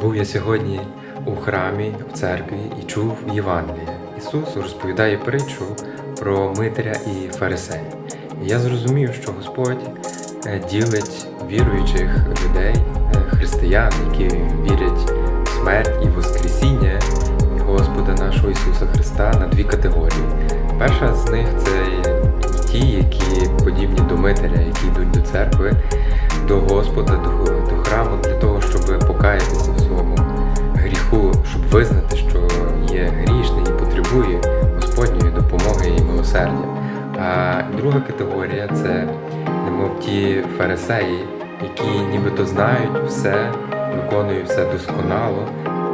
Був я сьогодні у храмі, в церкві і чув Євангеліє. Ісус розповідає притчу про Митаря і фарисея. І я зрозумів, що Господь е, ділить віруючих людей, е, християн, які вірять в смерть і Воскресіння Господа нашого Ісуса Христа на дві категорії. Перша з них це ті, які подібні до Митаря, які йдуть до церкви, до Господа, до, до храму для того, покаятися в своєму гріху, щоб визнати, що є грішний і потребує Господньої допомоги і милосердя. А друга категорія це, немов ті фарисеї, які нібито знають все, виконують все досконало,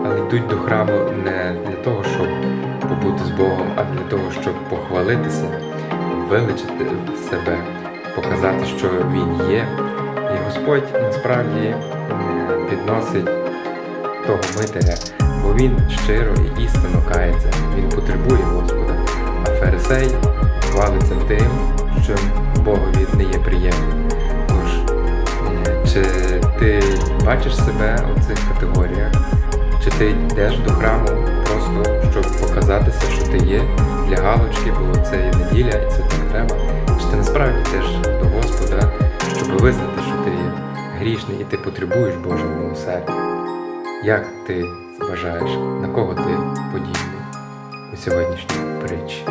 але йдуть до храму не для того, щоб побути з Богом, а для того, щоб похвалитися, величити себе, показати, що Він є. І Господь насправді підносить того митаря, бо він щиро і істинно кається, він потребує Господа. А фарисей хвалиться тим, що Богові не є приємним. Тож, е, чи ти бачиш себе у цих категоріях? Чи ти йдеш до храму просто щоб показатися, що ти є для галочки, бо це є неділя і це так треба? Чи ти насправді йдеш до Господа, щоб визнати, що грішний і ти потребуєш Божого милосердя? Як ти вважаєш, на кого ти подібний у сьогоднішній притчі?